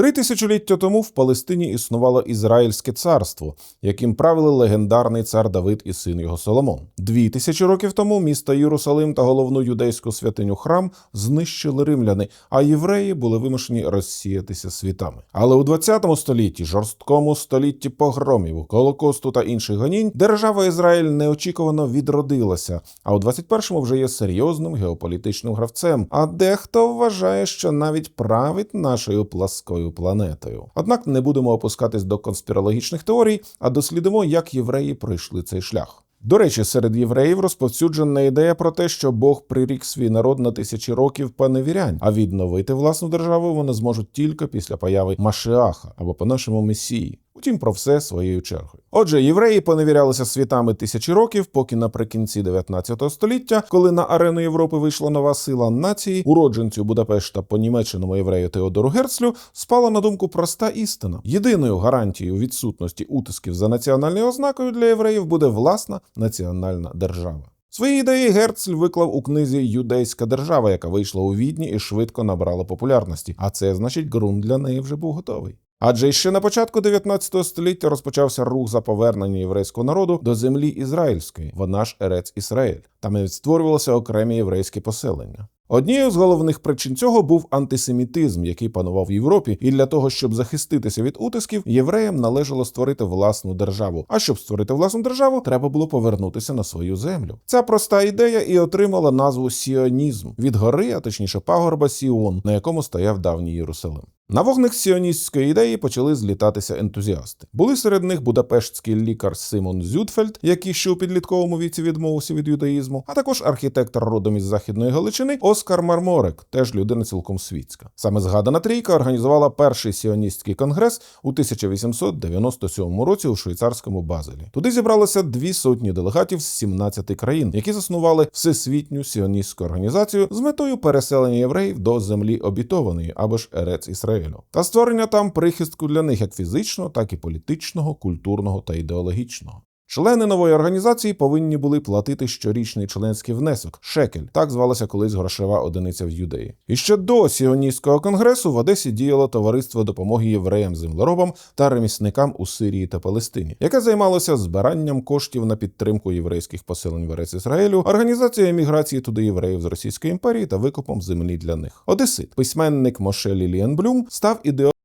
Три тисячоліття тому в Палестині існувало Ізраїльське царство, яким правили легендарний цар Давид і син його Соломон. Дві тисячі років тому місто Єрусалим та головну юдейську святиню храм знищили римляни, а євреї були вимушені розсіятися світами. Але у 20 столітті, жорсткому столітті погромів, голокосту та інших гонінь, держава Ізраїль неочікувано відродилася, а у 21-му вже є серйозним геополітичним гравцем. А дехто вважає, що навіть править нашою пласкою планетою. Однак не будемо опускатись до конспірологічних теорій, а дослідимо, як євреї пройшли цей шлях. До речі, серед євреїв розповсюджена ідея про те, що Бог прирік свій народ на тисячі років паневірянь, а відновити власну державу вони зможуть тільки після появи Машеаха або по нашому месії. Утім, про все своєю чергою. Отже, євреї поневірялися світами тисячі років, поки наприкінці 19 століття, коли на арену Європи вийшла нова сила нації, уродженцю Будапешта по німеччиному єврею Теодору Герцлю спала на думку проста істина: єдиною гарантією відсутності утисків за національною ознакою для євреїв буде власна національна держава. Свої ідеї Герцль виклав у книзі Юдейська держава, яка вийшла у відні і швидко набрала популярності. А це значить, ґрунт для неї вже був готовий. Адже ще на початку 19 століття розпочався рух за повернення єврейського народу до землі ізраїльської, вона ж Ерец Ісраїль. Там і створювалися окремі єврейські поселення. Однією з головних причин цього був антисемітизм, який панував в Європі, і для того, щоб захиститися від утисків, євреям належало створити власну державу. А щоб створити власну державу, треба було повернутися на свою землю. Ця проста ідея і отримала назву сіонізм від гори, а точніше пагорба Сіон, на якому стояв давній Єрусалим. На вогник сіоністської ідеї почали злітатися ентузіасти. Були серед них будапештський лікар Симон Зюдфельд, який ще у підлітковому віці відмовився від юдаїзму, а також архітектор родом із західної Галичини Оскар Марморек, теж людина цілком світська. Саме згадана трійка організувала перший сіоністський конгрес у 1897 році у швейцарському Базелі. Туди зібралося дві сотні делегатів з 17 країн, які заснували всесвітню сіоністську організацію з метою переселення євреїв до землі обітованої або ж Ерец Ісраїлю та створення там прихистку для них як фізичного, так і політичного, культурного та ідеологічного. Члени нової організації повинні були платити щорічний членський внесок шекель, так звалася колись грошова одиниця в юдеї. І ще до сіоністського конгресу в Одесі діяло товариство допомоги євреям, землеробам та ремісникам у Сирії та Палестині, яке займалося збиранням коштів на підтримку єврейських поселень в Ерец Ізраїлю, організація еміграції туди євреїв з Російської імперії та викупом землі для них. Одесит, письменник Моше Лілієнблюм, став ідеологом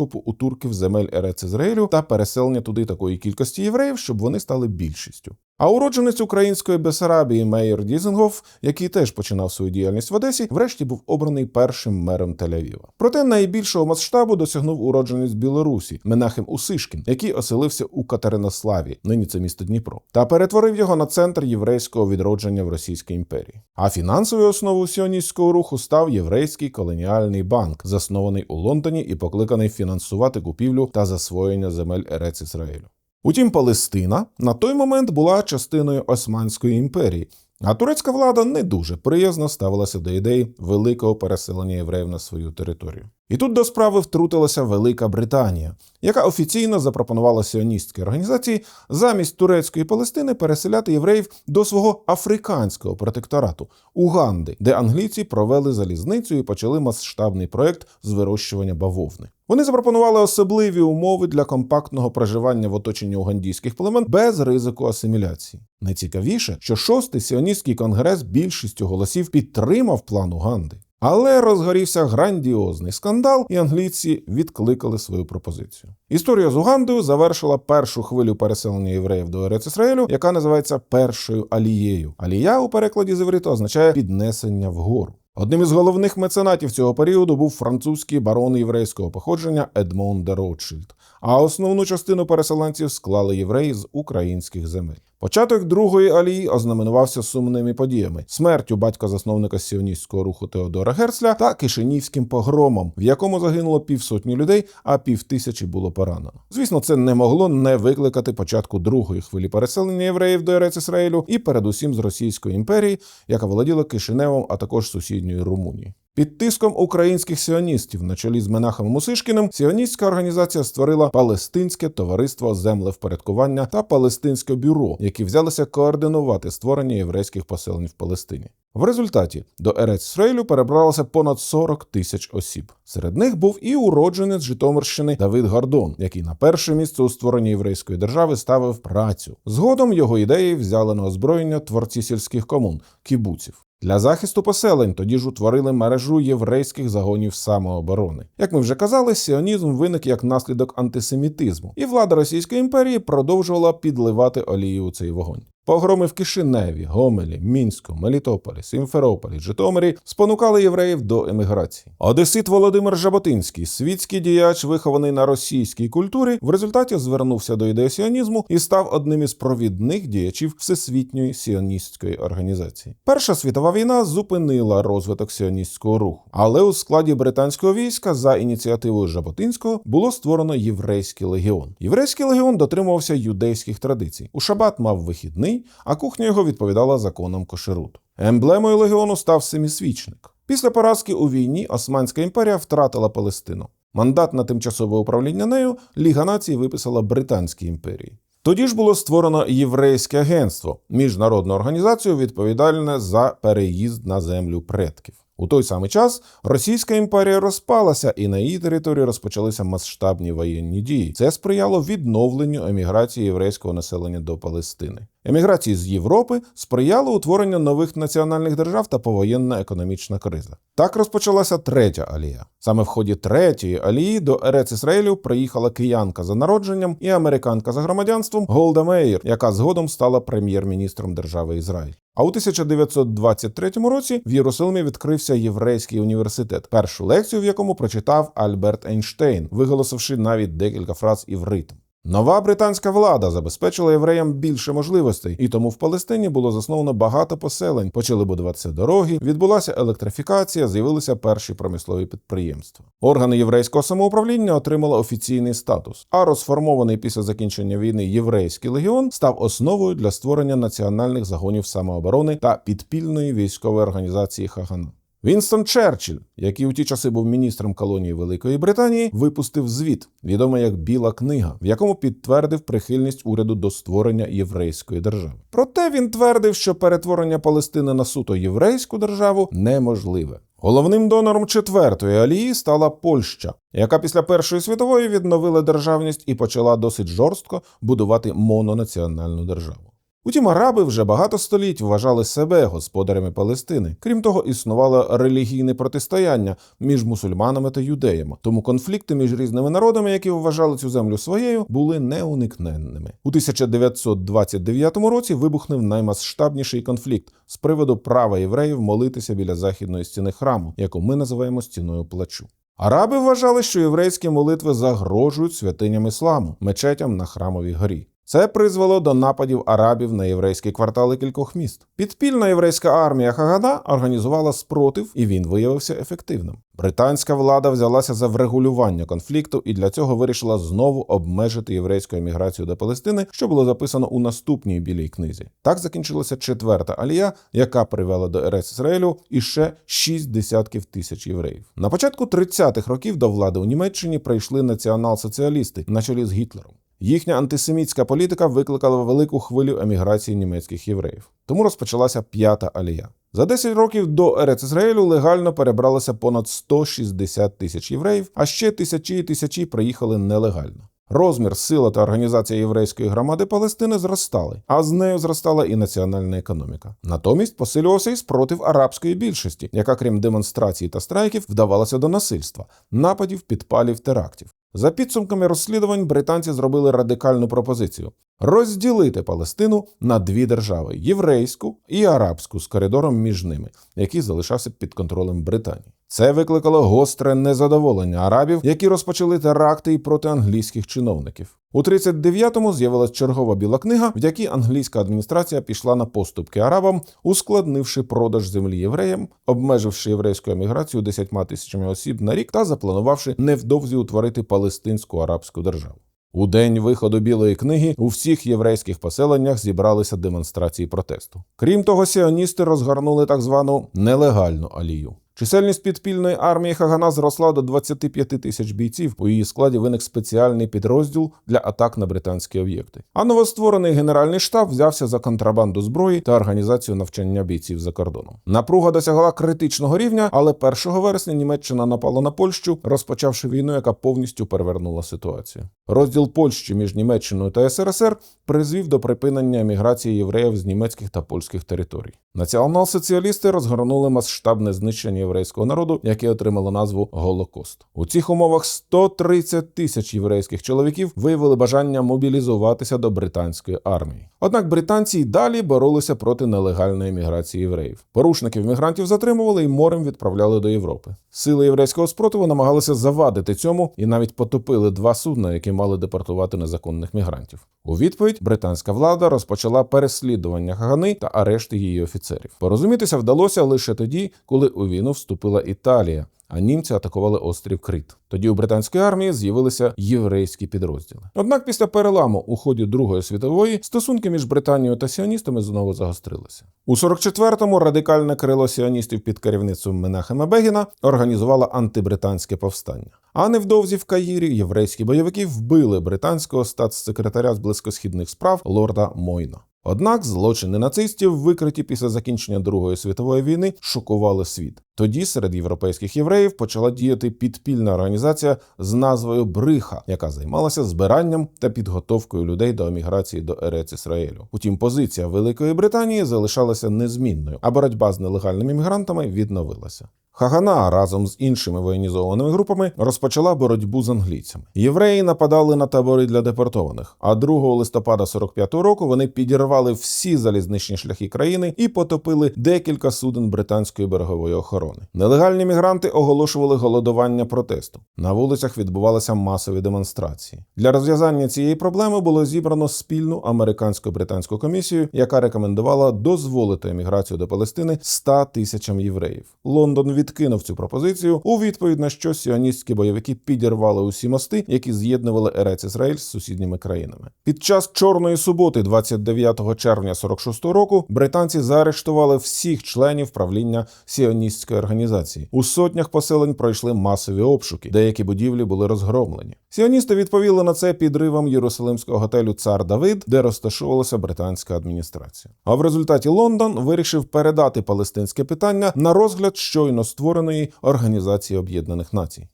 викупу у турків земель Ерец Ізраїлю та переселення туди такої кількості євреїв, щоб вони стали більшістю. А уродженець української Бесарабії Мейер Дізенгоф, який теж починав свою діяльність в Одесі, врешті був обраний першим мером Тель-Авіва. Проте найбільшого масштабу досягнув уродженець Білорусі Менахем Усишкін, який оселився у Катеринославі, нині це місто Дніпро, та перетворив його на центр єврейського відродження в Російській імперії. А фінансовою основою сіоністського руху став єврейський колоніальний банк, заснований у Лондоні і покликаний фінансувати купівлю та засвоєння земель Ерец Ізраїлю. Утім, Палестина на той момент була частиною Османської імперії, а турецька влада не дуже приязно ставилася до ідеї великого переселення євреїв на свою територію. І тут до справи втрутилася Велика Британія, яка офіційно запропонувала сіоністській організації замість турецької Палестини переселяти євреїв до свого африканського протекторату Уганди, де англійці провели залізницю і почали масштабний проект з вирощування бавовни. Вони запропонували особливі умови для компактного проживання в оточенні угандійських племен без ризику асиміляції. Найцікавіше, що шостий сіоністський конгрес більшістю голосів підтримав план Уганди. Але розгорівся грандіозний скандал, і англійці відкликали свою пропозицію. Історія з Угандою завершила першу хвилю переселення євреїв до Ерец яка називається першою алією. Алія у перекладі з івриту означає піднесення вгору. Одним із головних меценатів цього періоду був французький барон єврейського походження Едмон де Ротшильд, а основну частину переселенців склали євреї з українських земель. Початок другої алії ознаменувався сумними подіями: смертю батька-засновника сіоністського руху Теодора Герцля та Кишинівським погромом, в якому загинуло півсотні людей, а півтисячі було поранено. Звісно, це не могло не викликати початку другої хвилі переселення євреїв до Ерец Ісраїлю і передусім з Російської імперії, яка володіла Кишиневом, а також сусідньою Румунії. Під тиском українських сіоністів на чолі з Менахом Мусишкіним сіоністська організація створила Палестинське товариство землевпорядкування та Палестинське бюро, які взялися координувати створення єврейських поселень в Палестині. В результаті до Ерец Ісраїлю перебралося понад 40 тисяч осіб. Серед них був і уродженець Житомирщини Давид Гордон, який на перше місце у створенні єврейської держави ставив працю. Згодом його ідеї взяли на озброєння творці сільських комун кібуців. Для захисту поселень тоді ж утворили мережу єврейських загонів самооборони. Як ми вже казали, сіонізм виник як наслідок антисемітизму, і влада Російської імперії продовжувала підливати олію у цей вогонь. Погроми в Кишиневі, Гомелі, Мінську, Мелітополі, Сімферополі, Житомирі спонукали євреїв до еміграції. Одесит Володимир Жаботинський, світський діяч, вихований на російській культурі, в результаті звернувся до ідеї сіонізму і став одним із провідних діячів всесвітньої сіоністської організації. Перша світова війна зупинила розвиток сіоністського руху, але у складі британського війська за ініціативою Жаботинського було створено єврейський легіон. Єврейський легіон дотримувався юдейських традицій. У шабат мав вихідний а кухня його відповідала законам кошеруту. Емблемою легіону став семісвічник. Після поразки у війні Османська імперія втратила Палестину. Мандат на тимчасове управління нею Ліга націй виписала Британській імперії. Тоді ж було створено єврейське агентство, міжнародну організацію, відповідальне за переїзд на землю предків. У той самий час Російська імперія розпалася, і на її території розпочалися масштабні воєнні дії. Це сприяло відновленню еміграції єврейського населення до Палестини. Еміграції з Європи сприяло утворенню нових національних держав та повоєнна економічна криза. Так розпочалася третя алія. Саме в ході третьої алії до Ерец Ісраїлю приїхала киянка за народженням і американка за громадянством Голда Меїр, яка згодом стала прем'єр-міністром держави Ізраїль. А у 1923 році в Єрусалимі відкрився єврейський університет, першу лекцію в якому прочитав Альберт Ейнштейн, виголосивши навіть декілька фраз івритом. Нова британська влада забезпечила євреям більше можливостей, і тому в Палестині було засновано багато поселень. Почали будуватися дороги, відбулася електрифікація, з'явилися перші промислові підприємства. Органи єврейського самоуправління отримали офіційний статус, а розформований після закінчення війни єврейський легіон став основою для створення національних загонів самооборони та підпільної військової організації Хагана. Вінстон Черчилль, який у ті часи був міністром колонії Великої Британії, випустив звіт, відомий як Біла книга, в якому підтвердив прихильність уряду до створення єврейської держави. Проте він твердив, що перетворення Палестини на суто єврейську державу неможливе. Головним донором четвертої алії стала Польща, яка після Першої світової відновила державність і почала досить жорстко будувати мононаціональну державу. Утім, араби вже багато століть вважали себе господарями Палестини. Крім того, існувало релігійне протистояння між мусульманами та юдеями. Тому конфлікти між різними народами, які вважали цю землю своєю, були неуникненними. У 1929 році вибухнув наймасштабніший конфлікт з приводу права євреїв молитися біля західної стіни храму, яку ми називаємо стіною плачу. Араби вважали, що єврейські молитви загрожують святиням ісламу, мечетям на храмовій горі. Це призвело до нападів арабів на єврейські квартали кількох міст. Підпільна єврейська армія Хагана організувала спротив, і він виявився ефективним. Британська влада взялася за врегулювання конфлікту і для цього вирішила знову обмежити єврейську еміграцію до Палестини, що було записано у наступній білій книзі. Так закінчилася четверта алія, яка привела до Ерес Ізраїлю іще шість десятків тисяч євреїв. На початку 30-х років до влади у Німеччині прийшли націонал-соціалісти на чолі з Гітлером. Їхня антисемітська політика викликала велику хвилю еміграції німецьких євреїв. Тому розпочалася п'ята алія. За 10 років до Ерец Ізраїлю легально перебралося понад 160 тисяч євреїв, а ще тисячі і тисячі приїхали нелегально. Розмір, сила та організація єврейської громади Палестини зростали, а з нею зростала і національна економіка. Натомість посилювався і спротив арабської більшості, яка, крім демонстрацій та страйків, вдавалася до насильства, нападів, підпалів, терактів. За підсумками розслідувань британці зробили радикальну пропозицію розділити Палестину на дві держави єврейську і арабську з коридором між ними, який залишався під контролем Британії. Це викликало гостре незадоволення арабів, які розпочали теракти і проти англійських чиновників. У 39-му з'явилась чергова біла книга, в якій англійська адміністрація пішла на поступки арабам, ускладнивши продаж землі євреям, обмеживши єврейську еміграцію десятьма тисячами осіб на рік та запланувавши невдовзі утворити палестинську арабську державу. У день виходу білої книги у всіх єврейських поселеннях зібралися демонстрації протесту. Крім того, сіоністи розгорнули так звану нелегальну алію. Чисельність підпільної армії Хагана зросла до 25 тисяч бійців. У її складі виник спеціальний підрозділ для атак на британські об'єкти. А новостворений генеральний штаб взявся за контрабанду зброї та організацію навчання бійців за кордоном. Напруга досягла критичного рівня, але 1 вересня Німеччина напала на Польщу, розпочавши війну, яка повністю перевернула ситуацію. Розділ Польщі між Німеччиною та СРСР призвів до припинення еміграції євреїв з німецьких та польських територій. Націонал-соціалісти розгорнули масштабне знищення єврейського народу, яке отримало назву Голокост. У цих умовах 130 тисяч єврейських чоловіків виявили бажання мобілізуватися до британської армії. Однак британці й далі боролися проти нелегальної міграції євреїв. Порушників мігрантів затримували і морем відправляли до Європи. Сили єврейського спротиву намагалися завадити цьому і навіть потопили два судна, які мали депортувати незаконних мігрантів. У відповідь британська влада розпочала переслідування Хагани та арешти її офіцерів. Порозумітися вдалося лише тоді, коли у війну вступила Італія. А німці атакували острів Крит. Тоді у британської армії з'явилися єврейські підрозділи. Однак, після переламу у ході Другої світової стосунки між Британією та сіоністами знову загострилися. У 44-му радикальне крило сіоністів під керівництвом Менахема Бегіна організувало антибританське повстання. А невдовзі в Каїрі єврейські бойовики вбили британського статс-секретаря з близькосхідних справ лорда Мойна. Однак злочини нацистів, викриті після закінчення Другої світової війни, шокували світ. Тоді серед європейських євреїв почала діяти підпільна організація з назвою Бриха, яка займалася збиранням та підготовкою людей до еміграції до Ерец Ісраїлю. Утім, позиція Великої Британії залишалася незмінною, а боротьба з нелегальними мігрантами відновилася. Хагана разом з іншими воєнізованими групами розпочала боротьбу з англійцями. Євреї нападали на табори для депортованих. А 2 листопада 45-го року вони підірвали всі залізничні шляхи країни і потопили декілька суден британської берегової охорони. Нелегальні мігранти оголошували голодування протесту. На вулицях відбувалися масові демонстрації. Для розв'язання цієї проблеми було зібрано спільну американсько-британську комісію, яка рекомендувала дозволити еміграцію до Палестини 100 тисячам євреїв. Лондон відкинув цю пропозицію, у відповідь на що сіоністські бойовики підірвали усі мости, які з'єднували Ерец Ізраїль з сусідніми країнами. Під час чорної суботи, 29 червня 46 року, британці заарештували всіх членів правління сіоністської організації. У сотнях поселень пройшли масові обшуки, деякі будівлі були розгромлені. Сіоністи відповіли на це підривом єрусалимського готелю Цар Давид, де розташовувалася британська адміністрація. А в результаті Лондон вирішив передати палестинське питання на розгляд щойно створеної Організації Об'єднаних Націй.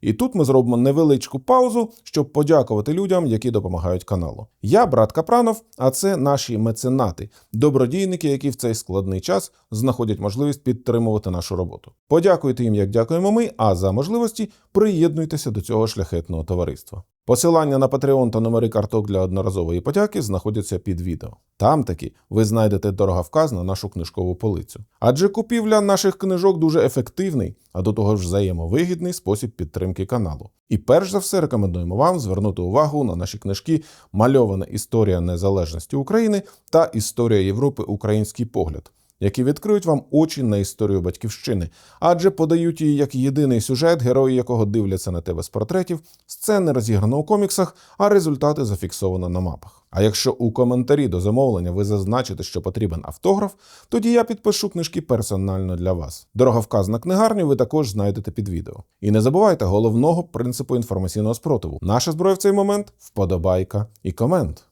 І тут ми зробимо невеличку паузу, щоб подякувати людям, які допомагають каналу. Я брат Капранов, а це наші меценати, добродійники, які в цей складний час знаходять можливість підтримувати нашу роботу. Подякуйте їм, як дякуємо ми. А за можливості приєднуйтеся до цього шляхетного товариства. Посилання на Patreon та номери карток для одноразової подяки знаходяться під відео. Там таки ви знайдете дороговказ на нашу книжкову полицю. Адже купівля наших книжок дуже ефективний, а до того ж взаємовигідний спосіб підтримки каналу. І перш за все рекомендуємо вам звернути увагу на наші книжки Мальована історія незалежності України та Історія Європи Український погляд які відкриють вам очі на історію батьківщини, адже подають її як єдиний сюжет, герої якого дивляться на тебе з портретів, сцени розіграно у коміксах, а результати зафіксовано на мапах. А якщо у коментарі до замовлення ви зазначите, що потрібен автограф, тоді я підпишу книжки персонально для вас. Дороговказ на книгарню ви також знайдете під відео. І не забувайте головного принципу інформаційного спротиву. Наша зброя в цей момент вподобайка і комент.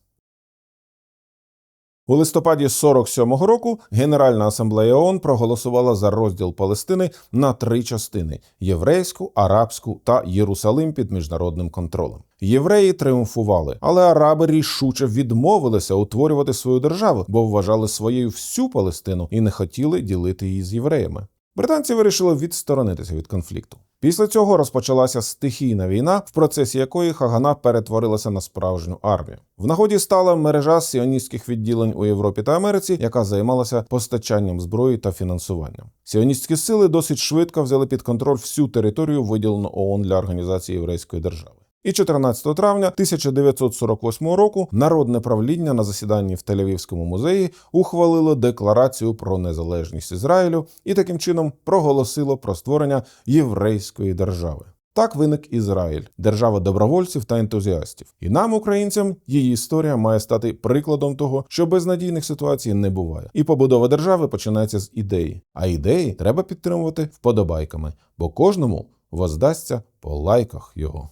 У листопаді 47-го року Генеральна асамблея ООН проголосувала за розділ Палестини на три частини: єврейську, арабську та Єрусалим під міжнародним контролем. Євреї тріумфували, але араби рішуче відмовилися утворювати свою державу, бо вважали своєю всю Палестину і не хотіли ділити її з євреями. Британці вирішили відсторонитися від конфлікту. Після цього розпочалася стихійна війна, в процесі якої Хагана перетворилася на справжню армію. В нагоді стала мережа сіоністських відділень у Європі та Америці, яка займалася постачанням зброї та фінансуванням. Сіоністські сили досить швидко взяли під контроль всю територію, виділену ООН для організації єврейської держави. І 14 травня 1948 року народне правління на засіданні в Тель-Авівському музеї ухвалило декларацію про незалежність Ізраїлю і таким чином проголосило про створення єврейської держави. Так виник Ізраїль, держава добровольців та ентузіастів. І нам, українцям, її історія має стати прикладом того, що безнадійних ситуацій не буває. І побудова держави починається з ідеї. А ідеї треба підтримувати вподобайками, бо кожному воздасться по лайках його.